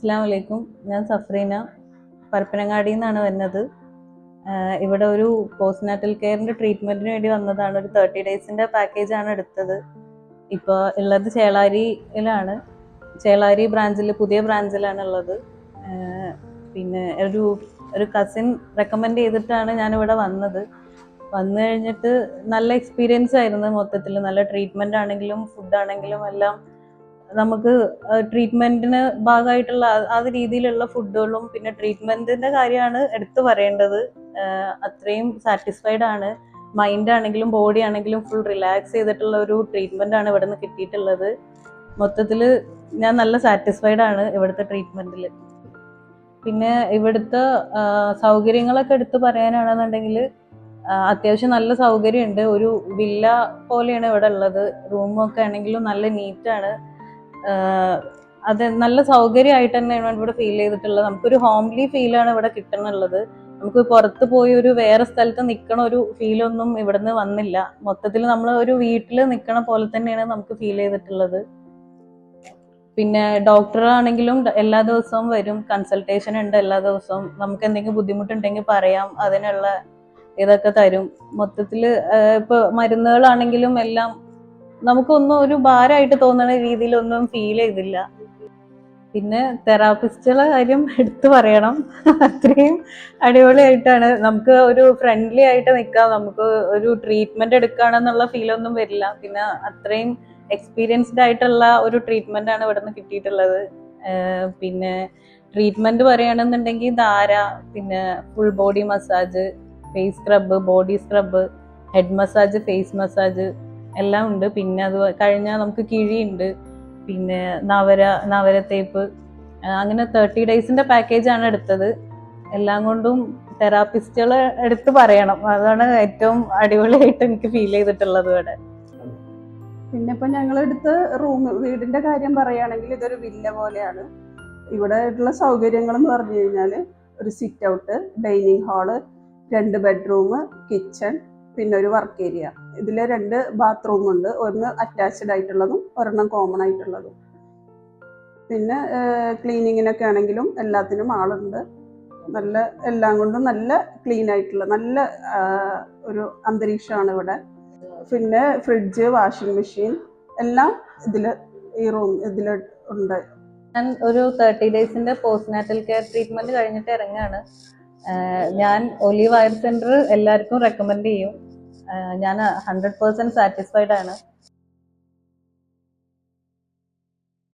അസ്സാം വലൈക്കും ഞാൻ സഫ്രീന പരപ്പനങ്ങാടിയിൽ നിന്നാണ് വരുന്നത് ഇവിടെ ഒരു പോസ്റ്റ് നാറ്റൽ കെയറിന്റെ ട്രീറ്റ്മെന്റിന് വേണ്ടി വന്നതാണ്. ഒരു തേർട്ടി ഡേയ്സിന്റെ പാക്കേജ് ആണ് എടുത്തത്. ഇപ്പോൾ ഉള്ളത് ചേളാരിയിലാണ്. ചേളാരി ബ്രാഞ്ചിൽ പുതിയ ബ്രാഞ്ചിലാണ് ഉള്ളത്. പിന്നെ ഒരു ഒരു കസിൻ റെക്കമെൻഡ് ചെയ്തിട്ടാണ് ഞാൻ ഇവിടെ വന്നത്. വന്നു കഴിഞ്ഞിട്ട് നല്ല എക്സ്പീരിയൻസ് ആയിരുന്നു മൊത്തത്തിൽ നല്ല ട്രീറ്റ്മെന്റ് ആണെങ്കിലും ഫുഡ് ആണെങ്കിലും എല്ലാം നമുക്ക് ട്രീറ്റ്മെന്റിന് ഭാഗമായിട്ടുള്ള ആ- രീതിയിലുള്ള ഫുഡുകളും പിന്നെ ട്രീറ്റ്മെന്റിന്റെ കാര്യമാണ് എടുത്തു പറയേണ്ടത്. അത്രയും സാറ്റിസ്ഫൈഡ് ആണ്. മൈൻഡ് ആണെങ്കിലും ബോഡി ആണെങ്കിലും ഫുൾ റിലാക്സ് ചെയ്തിട്ടുള്ള ഒരു ട്രീറ്റ്മെന്റ് ആണ് ഇവിടെ നിന്ന് കിട്ടിയിട്ടുള്ളത്. മൊത്തത്തിൽ ഞാൻ നല്ല സാറ്റിസ്ഫൈഡ് ആണ് ഇവിടുത്തെ ട്രീറ്റ്മെന്റിൽ പിന്നെ ഇവിടുത്തെ സൗകര്യങ്ങളൊക്കെ എടുത്തു പറയാനാണെന്നുണ്ടെങ്കിൽ അത്യാവശ്യം നല്ല സൗകര്യമുണ്ട്. ഒരു വില്ല പോലെയാണ് ഇവിടെ ഉള്ളത്. റൂമൊക്കെ ആണെങ്കിലും നല്ല നീറ്റാണ് അത് നല്ല സൗകര്യമായിട്ട് തന്നെയാണ് ഇവിടെ ഫീൽ ചെയ്തിട്ടുള്ളത്. നമുക്കൊരു ഹോംലി ഫീലാണ് ഇവിടെ കിട്ടുന്നുള്ളത്. നമുക്ക് പുറത്ത് പോയി ഒരു വേറെ സ്ഥലത്ത് നിൽക്കണ ഒരു ഫീലൊന്നും ഇവിടുന്ന് വന്നില്ല. മൊത്തത്തിൽ നമ്മൾ ഒരു വീട്ടിൽ നിൽക്കണ പോലെ തന്നെയാണ് നമുക്ക് ഫീൽ ചെയ്തിട്ടുള്ളത്. പിന്നെ ഡോക്ടർ ആണെങ്കിലും എല്ലാ ദിവസവും വരും. കൺസൾട്ടേഷൻ ഉണ്ട് എല്ലാ ദിവസവും. നമുക്ക് എന്തെങ്കിലും ബുദ്ധിമുട്ടുണ്ടെങ്കിൽ പറയാം. അതിനുള്ള ഇതൊക്കെ തരും. മൊത്തത്തിൽ ഇപ്പൊ മരുന്നുകളാണെങ്കിലും എല്ലാം നമുക്കൊന്നും ഒരു ഭാരമായിട്ട് തോന്നുന്ന രീതിയിലൊന്നും ഫീൽ ചെയ്തില്ല. പിന്നെ തെറാപ്പിസ്റ്റുകളെ കാര്യം എടുത്തു പറയണം. അത്രയും അടിപൊളിയായിട്ടാണ്. നമുക്ക് ഒരു ഫ്രണ്ട്ലി ആയിട്ട് നിൽക്കാം നമുക്ക് ഒരു ട്രീറ്റ്മെന്റ് എടുക്കുകയാണെന്നുള്ള ഫീലൊന്നും വരില്ല. പിന്നെ അത്രയും എക്സ്പീരിയൻസ്ഡ് ആയിട്ടുള്ള ഒരു ട്രീറ്റ്മെന്റ് ആണ് ഇവിടെ നിന്ന് കിട്ടിയിട്ടുള്ളത് പിന്നെ ട്രീറ്റ്മെന്റ് പറയുകയാണെന്നുണ്ടെങ്കിൽ ധാര പിന്നെ full body massage face scrub body scrub head massage face massage എല്ലാം ഉണ്ട്. പിന്നെ അത് കഴിഞ്ഞാൽ നമുക്ക് കിഴിയുണ്ട് പിന്നെ നവര നവരത്തേപ്പ് തേപ്പ് അങ്ങനെ തേർട്ടി ഡേയ്സിന്റെ പാക്കേജ് ആണ് എടുത്തത്. എല്ലാം കൊണ്ടും തെറാപ്പിസ്റ്റുകൾ എടുത്ത് പറയണം. അതാണ് ഏറ്റവും അടിപൊളിയായിട്ട് എനിക്ക് ഫീൽ ചെയ്തിട്ടുള്ളത് ഇവിടെ. പിന്നെ ഇപ്പൊ ഞങ്ങൾ എടുത്ത് റൂം വീടിന്റെ കാര്യം പറയുകയാണെങ്കിൽ ഇതൊരു വില്ല പോലെയാണ്. ഇവിടെ ഉള്ള സൗകര്യങ്ങൾ എന്ന് പറഞ്ഞു കഴിഞ്ഞാൽ ഒരു സിറ്റ് ഔട്ട് ഡൈനിങ് ഹാൾ രണ്ട് ബെഡ്റൂം കിച്ചൺ പിന്നെ ഒരു വർക്ക് ഏരിയ ഇതിൽ രണ്ട് ബാത്റൂം ഉണ്ട്. ഒന്ന് അറ്റാച്ച്ഡ് ആയിട്ടുള്ളതും ഒരെണ്ണം കോമൺ ആയിട്ടുള്ളതും. പിന്നെ ക്ലീനിങ്ങിനൊക്കെ ആണെങ്കിലും എല്ലാത്തിനും ആളുണ്ട്. നല്ല എല്ലാം കൊണ്ടും നല്ല ക്ലീൻ ആയിട്ടുള്ള നല്ല ഒരു അന്തരീക്ഷമാണ് ഇവിടെ. പിന്നെ ഫ്രിഡ്ജ് വാഷിംഗ് മെഷീൻ എല്ലാം ഇതിൽ ഈ റൂം ഇതിൽ ഉണ്ട്. ഞാൻ ഒരു തേർട്ടി ഡേയ്സിന്റെ പോസ്റ്റ് നാറ്റൽ കെയർ ട്രീറ്റ്മെന്റ് കഴിഞ്ഞിട്ട് ഇറങ്ങാണ്. ആഹ് ഞാൻ ഒലീവ് വയർ സെന്റർ എല്ലാവർക്കും റെക്കമെൻഡ് ചെയ്യും. ഞാൻ ഹൺഡ്രഡ് പേഴ്സെന്റ് സാറ്റിസ്ഫൈഡ് ആണ്.